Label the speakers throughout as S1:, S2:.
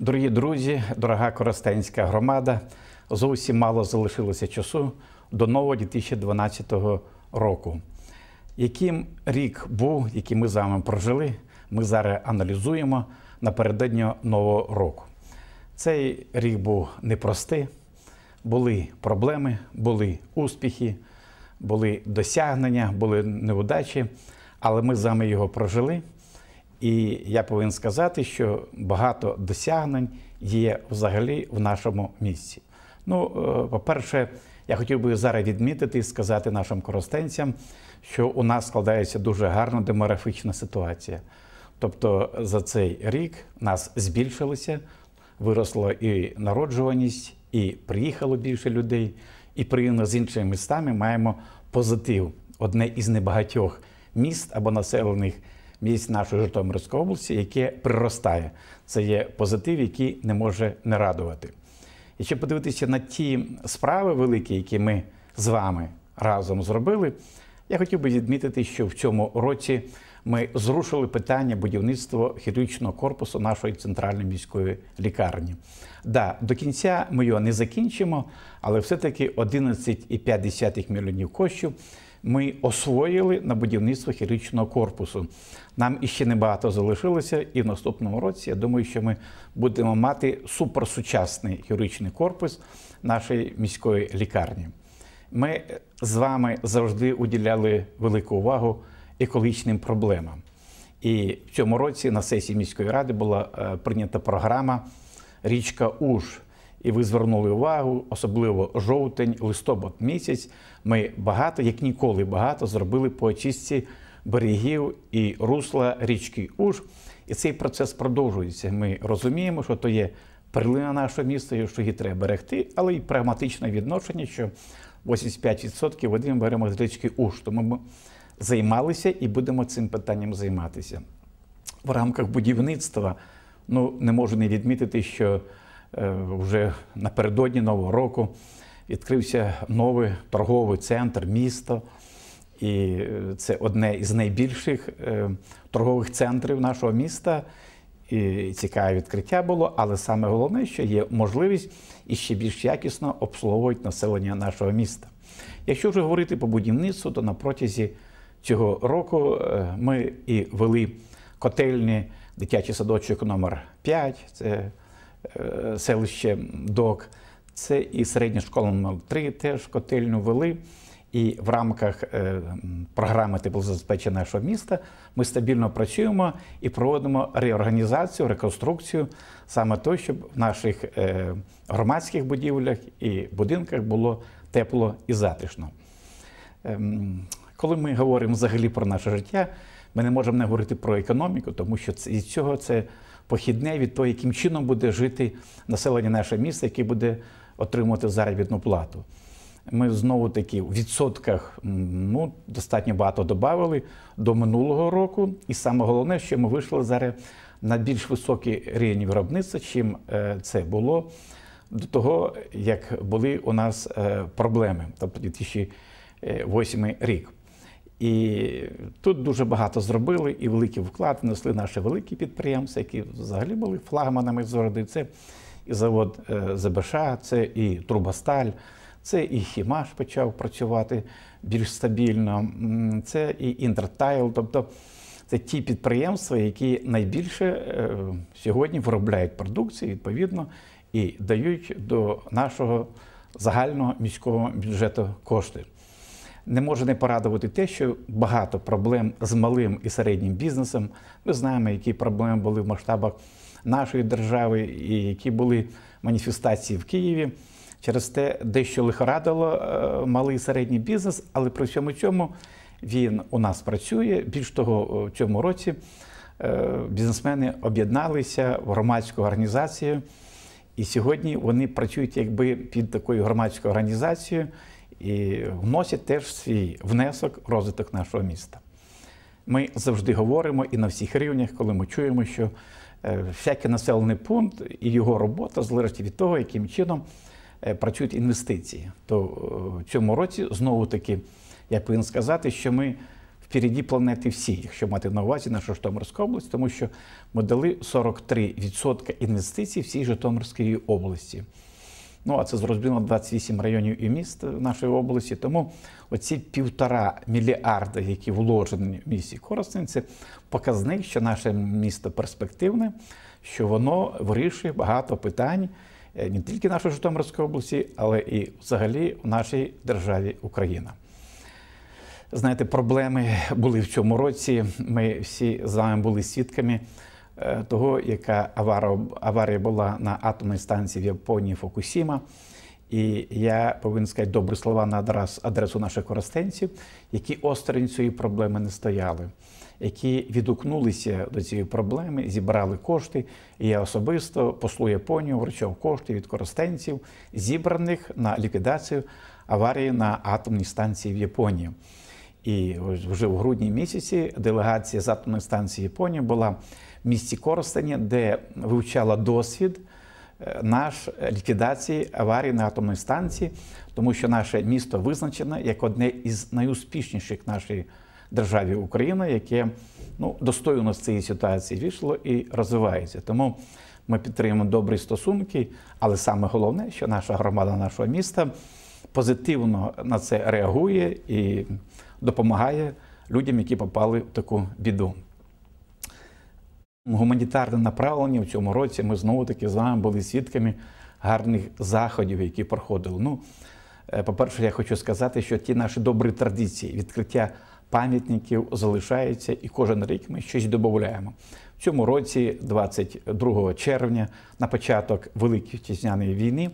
S1: Дорогі друзі, дорога Коростенська громада, зовсім мало залишилося часу до нового 2012 року. Яким рік був, який ми з вами прожили, ми зараз аналізуємо напередодні нового року. Цей рік був непростий, були проблеми, були успіхи, були досягнення, були неудачі, але ми з вами його прожили. І я повинен сказати, що багато досягнень є взагалі в нашому місці. Ну, е, по-перше, я хотів би зараз відмітити і сказати нашим коростенцям, що у нас складається дуже гарна демографічна ситуація. Тобто за цей рік нас збільшилося, виросла і народжуваність, і приїхало більше людей, і порівняно з іншими містами маємо позитив. Одне із небагатьох міст або населених місць нашої Житомирської області, яке приростає. Це є позитив, який не може не радувати. Якщо подивитися на ті справи великі, які ми з вами разом зробили, я хотів би відмітити, що в цьому році ми зрушили питання будівництва хірургічного корпусу нашої центральної міської лікарні. Да, до кінця ми його не закінчимо, але все-таки 11,5 мільйонів коштів ми освоїли на будівництво хірургічного корпусу. Нам іще небагато залишилося, і в наступному році я думаю, що ми будемо мати суперсучасний хірургічний корпус нашої міської лікарні. Ми з вами завжди уділяли велику увагу екологічним проблемам. І в цьому році на сесії міської ради була е, прийнята програма Річка Уж. І ви звернули увагу, особливо жовтень, листопад місяць. Ми багато, як ніколи, багато зробили по очистці берегів і русла річки Уж. І цей процес продовжується. Ми розуміємо, що то є перлина нашого міста, що її треба берегти, але й прагматичне відношення, що 85% води ми беремо з річки Уж. Тому ми займалися і будемо цим питанням займатися. В рамках будівництва ну, не можу не відмітити, що вже напередодні Нового року відкрився новий торговий центр міста. І це одне із найбільших е, торгових центрів нашого міста. І цікаве відкриття було, але саме головне, що є можливість і ще більш якісно обслуговувати населення нашого міста. Якщо вже говорити по будівництву, то на протязі цього року е, ми і вели котельні дитячий садочок номер 5 це е, селище Док, це і середня школа номер 3 теж котельню вели. І в рамках е, програми теплозабезпечення нашого міста ми стабільно працюємо і проводимо реорганізацію, реконструкцію саме то, щоб в наших е, громадських будівлях і будинках було тепло і затишно. Ем, коли ми говоримо взагалі про наше життя, ми не можемо не говорити про економіку, тому що із цього це похідне від того, яким чином буде жити населення нашого міста, яке буде отримувати заробітну плату. Ми знову таки в відсотках ну, достатньо багато додали до минулого року. І саме головне, що ми вийшли зараз на більш високий рівень виробництва, чим е, це було до того, як були у нас е, проблеми, тобто 2008 рік. І тут дуже багато зробили, і великий вклад внесли наші великі підприємства, які взагалі були флагманами зороди. Це і завод е, ЗБШ, це і Трубосталь, це і Хімаш почав працювати більш стабільно, це і Інтертайл. Тобто це ті підприємства, які найбільше е, сьогодні виробляють продукцію, відповідно, і дають до нашого загального міського бюджету кошти не може не порадувати те, що багато проблем з малим і середнім бізнесом. Ми знаємо, які проблеми були в масштабах нашої держави, і які були маніфестації в Києві. Через те дещо лихорадило е, малий і середній бізнес, але при всьому цьому він у нас працює. Більш того, в цьому році е, бізнесмени об'єдналися в громадську організацію, і сьогодні вони працюють якби під такою громадською організацією і вносять теж свій внесок в розвиток нашого міста. Ми завжди говоримо і на всіх рівнях, коли ми чуємо, що е, всякий населений пункт і його робота залежить від того, яким чином е, працюють інвестиції. То е, в цьому році знову таки я повинен сказати, що ми впереді планети всі, якщо мати на увазі нашу Житомирську область, тому що ми дали 43% інвестицій всій Житомирській області. Ну, а це зрозуміло 28 районів і міст нашої області. Тому оці півтора мільярда, які вложені в місті Коростень, це показник, що наше місто перспективне, що воно вирішує багато питань е, не тільки нашої Житомирської області, але і взагалі в нашій державі Україна. Знаєте, проблеми були в цьому році. Ми всі з вами були свідками е, того, яка аварія була на атомній станції в Японії Фокусіма. І я повинен сказати добрі слова на адресу наших користенців, які осторонь цієї проблеми не стояли, які відгукнулися до цієї проблеми, зібрали кошти. І я особисто послу Японію вручав кошти від користенців, зібраних на ліквідацію аварії на атомній станції в Японії. І вже в грудні місяці делегація з атомної станції Японії була в місті Коростені, де вивчала досвід е, наш ліквідації аварії на атомній станції, тому що наше місто визначено як одне із найуспішніших нашої державі України, яке ну, достойно з цієї ситуації вийшло і розвивається. Тому ми підтримуємо добрі стосунки, але саме головне, що наша громада нашого міста позитивно на це реагує і допомагає людям, які попали в таку біду. Гуманітарне направлення в цьому році ми знову таки з вами були свідками гарних заходів, які проходили. Ну, е, по-перше, я хочу сказати, що ті наші добрі традиції, відкриття пам'ятників залишаються, і кожен рік ми щось додаємо. В цьому році, 22 червня, на початок Великої Вітчизняної війни,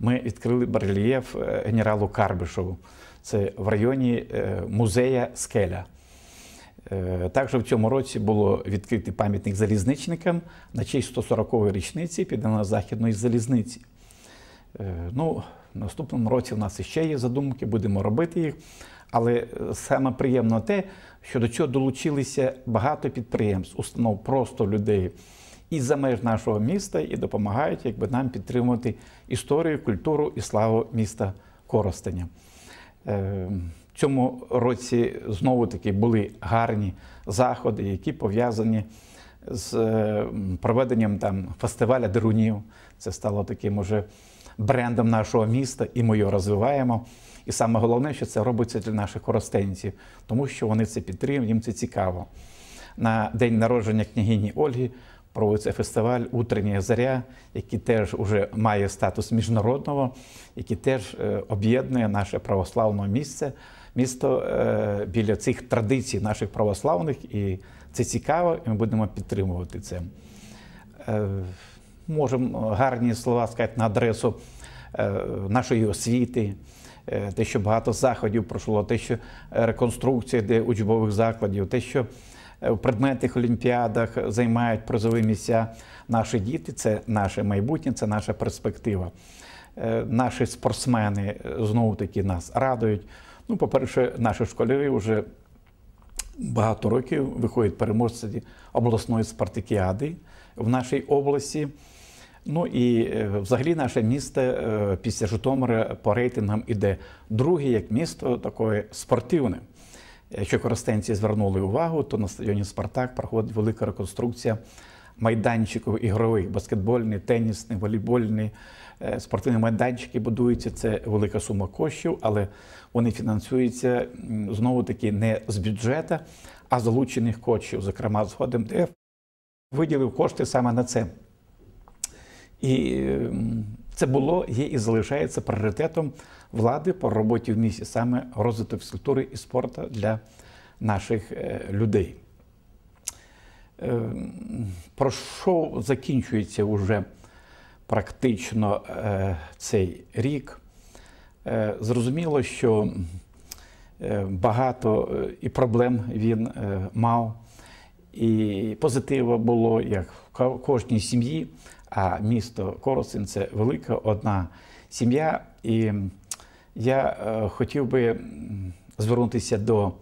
S1: ми відкрили барельєф е, генералу Карбишову. Це в районі е, музея Скеля. Е, також в цьому році було відкритий пам'ятник залізничникам на честь 140-ї річниці Південно-Західної залізниці. Ну, в наступному році в нас ще є задумки, будемо робити їх. Але саме приємно те, що до цього долучилися багато підприємств, установ, просто людей і за меж нашого міста, і допомагають якби, нам підтримувати історію, культуру і славу міста Коростеня. Е, в цьому році знову таки були гарні заходи, які пов'язані з е, проведенням там фестиваля дерунів. Це стало таким уже брендом нашого міста, і ми його розвиваємо. І саме головне, що це робиться для наших коростенців, тому що вони це підтримують, їм це цікаво. На день народження княгині Ольги проводиться фестиваль Утрення заря, який теж вже має статус міжнародного, який теж е, об'єднує наше православне місце, місто е, біля цих традицій наших православних. І це цікаво, і ми будемо підтримувати це. Е, можемо гарні слова сказати на адресу нашої освіти. Те, що багато заходів пройшло, те, що реконструкція де учбових закладів, те, що в предметних олімпіадах займають призові місця наші діти. Це наше майбутнє, це наша перспектива. Е, наші спортсмени е, знову таки нас радують. Ну, по-перше, наші школярі вже багато років виходять переможці обласної спартакіади в нашій області. Ну і е, взагалі наше місто після Житомира по рейтингам іде друге як місто таке спортивне. Якщо користенці звернули увагу, то на стадіоні Спартак проходить велика реконструкція майданчиків ігрових, баскетбольний, тенісний, волейбольний, е, спортивні майданчики будуються. Це велика сума коштів, але вони фінансуються знову таки не з бюджету, а з залучених коштів. Зокрема, згодом ДФ виділив кошти саме на це. І це було, є і залишається пріоритетом влади по роботі в місті, саме розвиток фізкультури і спорту для наших е, людей. Е, про що закінчується вже практично е, цей рік? Зрозуміло, що багато і проблем він мав, і позитива було як в кожній сім'ї. А місто Коростень це велика одна сім'я. І я е, хотів би звернутися до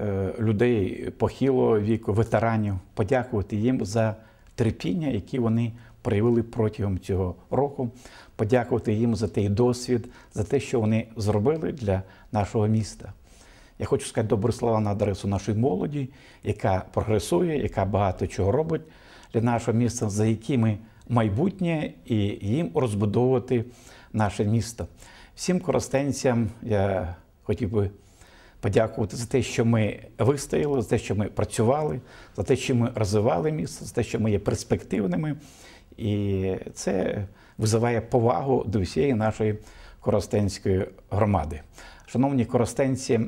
S1: е, людей похилого віку, ветеранів, подякувати їм за терпіння, які вони проявили протягом цього року, подякувати їм за той досвід, за те, що вони зробили для нашого міста. Я хочу сказати добрі слова на адресу нашої молоді, яка прогресує, яка багато чого робить для нашого міста, за якими майбутнє і їм розбудовувати наше місто. Всім коростенцям я хотів би подякувати за те, що ми вистояли, за те, що ми працювали, за те, що ми розвивали місто, за те, що ми є перспективними. І це визиває повагу до всієї нашої коростенської громади. Шановні коростенці,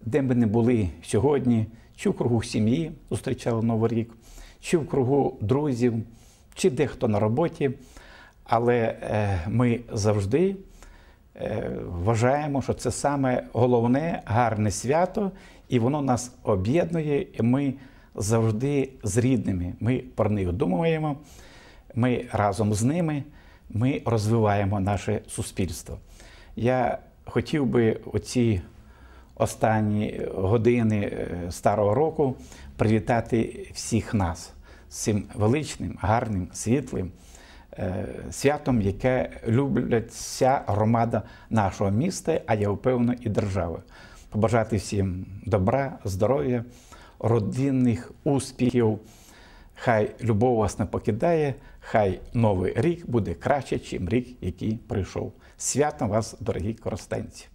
S1: де б не були сьогодні, чи в кругу сім'ї зустрічали Новий рік, чи в кругу друзів, чи дехто на роботі. Але е, ми завжди е, вважаємо, що це саме головне гарне свято, і воно нас об'єднує, і ми завжди з рідними. Ми про них думаємо, ми разом з ними ми розвиваємо наше суспільство. Я хотів би оці останні години е, старого року привітати всіх нас з цим величним, гарним, світлим е, святом, яке люблять вся громада нашого міста, а я впевнений, і держави. Побажати всім добра, здоров'я, родинних успіхів. Хай любов вас не покидає, хай новий рік буде краще, ніж рік, який прийшов. Святом вас, дорогі коростенці!